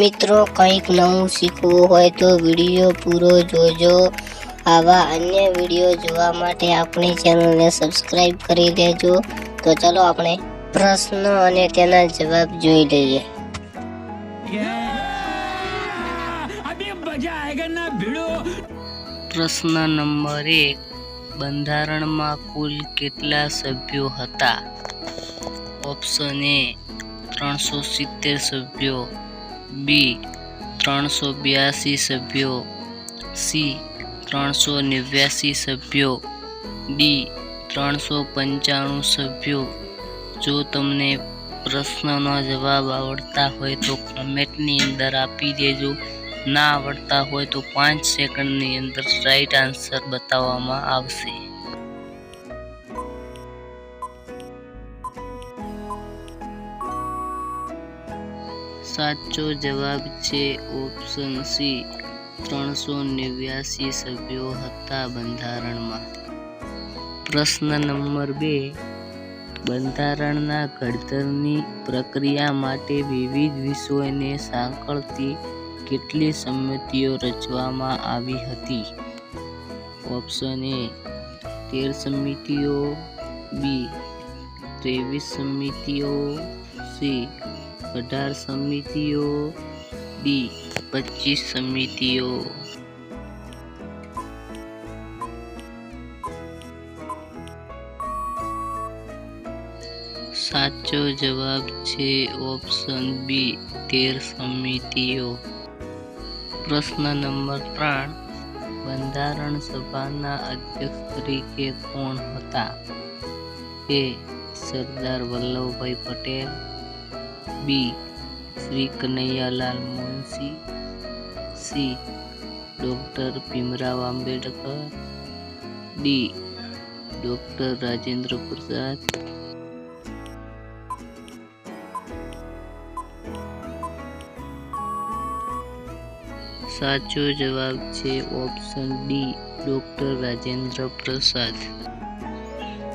મિત્રો કંઈક નવું શીખવું હોય તો વીડિયો પૂરો જોજો. આવા અન્ય વીડિયો જોવા માટે આપણી ચેનલને સબસ્ક્રાઈબ કરી દેજો. તો ચલો આપણે પ્રશ્નો અને તેના જવાબ જોઈ લઈએ. પ્રશ્ન નંબર એક. બંધારણમાં કુલ કેટલા સભ્યો હતા? ઓપ્શન એ ત્રણસો સિત્તેર સભ્યો. બી ત્રણસો બ્યાસી સભ્યો. સી ત્રણસો નેવ્યાસી સભ્યો. ડી ત્રણસો પંચાણું સભ્યો. જો તમને પ્રશ્નનો જવાબ આવડતા હોય તો કોમેન્ટની અંદર આપી દેજો. ના આવડતા હોય તો પાંચ સેકન્ડની અંદર રાઈટ આન્સર બતાવવામાં આવશે. સાચો જવાબ છે ઓપ્શન સી ત્રણસો નેવ્યાસી સભ્યો હતા બંધારણમાં. પ્રશ્ન નંબર બે. બંધારણના ઘડતરની પ્રક્રિયા માટે વિવિધ વિષયોને સાંકળતી કેટલી સમિતિઓ રચવામાં આવી હતી? ઓપ્શન એ તેર સમિતિઓ. બી ત્રેવીસ સમિતિઓ. સી અઢાર સમિતિઓ, બી પચીસ સમિતિઓ. સાચો જવાબ છે ઓપ્શન બી, તેર સમિતિઓ. પ્રશ્ન નંબર ત્રણ, બંધારણ સભાના અધ્યક્ષ તરીકે કોણ હતા? A Sardar Vallabhbhai Patel B. Shri Kanaiyalal Munshi. C. Doctor Bhimrao Ambedkar. D. Doctor Rajendra Prasad. સાચો જવાબ છે ઓપ્શન ડી, ડૉક્ટર રાજેન્દ્ર પ્રસાદ.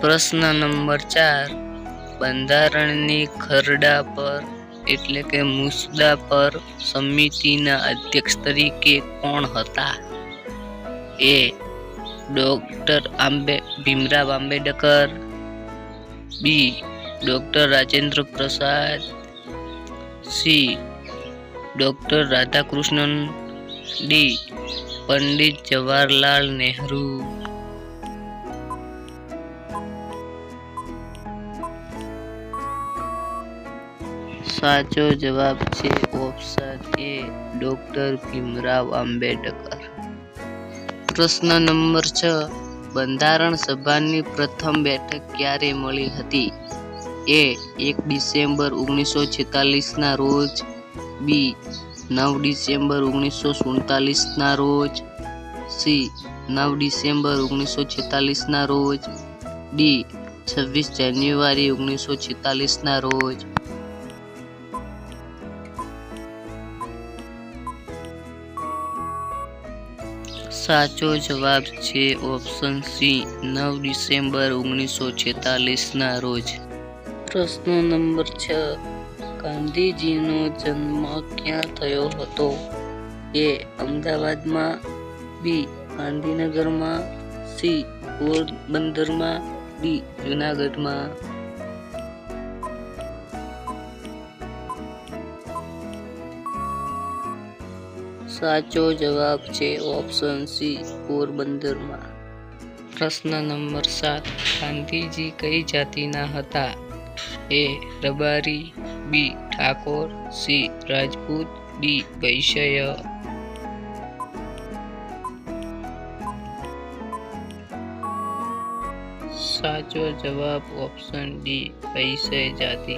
પ્રશ્ન નંબર ચાર. બંધારણની ખરડા પર, એટલે કે મુસદ્દા પર સમિતિના અધ્યક્ષ તરીકે કોણ હતા? A doctor આંબે, Bhimrao Ambedkar, B doctor Rajendra Prasad, C doctor Radhakrishnan, D Pandit Jawaharlal Nehru. સાચો જવાબ છે option A doctor Bhimrao Ambedkar. પ્રશ્ન નંબર છ. બંધારણ સભાની પ્રથમ બેઠક ક્યારે મળી હતી? એ એક ડિસેમ્બર ઓગણીસો છેતાલીસના રોજ, બી નવ ડિસેમ્બર ઓગણીસો સુડતાલીસના રોજ, સી નવ ડિસેમ્બર ઓગણીસો છેતાલીસના રોજ, ડી છવ્વીસ જાન્યુઆરી ઓગણીસો છેતાલીસના રોજ. સાચો જવાબ છે ઓપ્શન સી નવ ડિસેમ્બર ઓગણીસો છેતાલીસના રોજ. પ્રશ્ન નંબર છ, ગાંધીજીનો જન્મ ક્યાં થયો હતો? એ અમદાવાદમાં, બી ગાંધીનગરમાં, સી પોરબંદરમાં બી જુનાગઢમાં. સાચો જવાબ છે ઓપ્શન સી પોરબંદરમાં. પ્રશ્ન નંબર સાત, ગાંધીજી કઈ જાતિના હતા? A Rabari B Thakor C Rajput D વૈશ્ય સાચો જવાબ ઓપ્શન ડી વૈશ્ય જાતિ.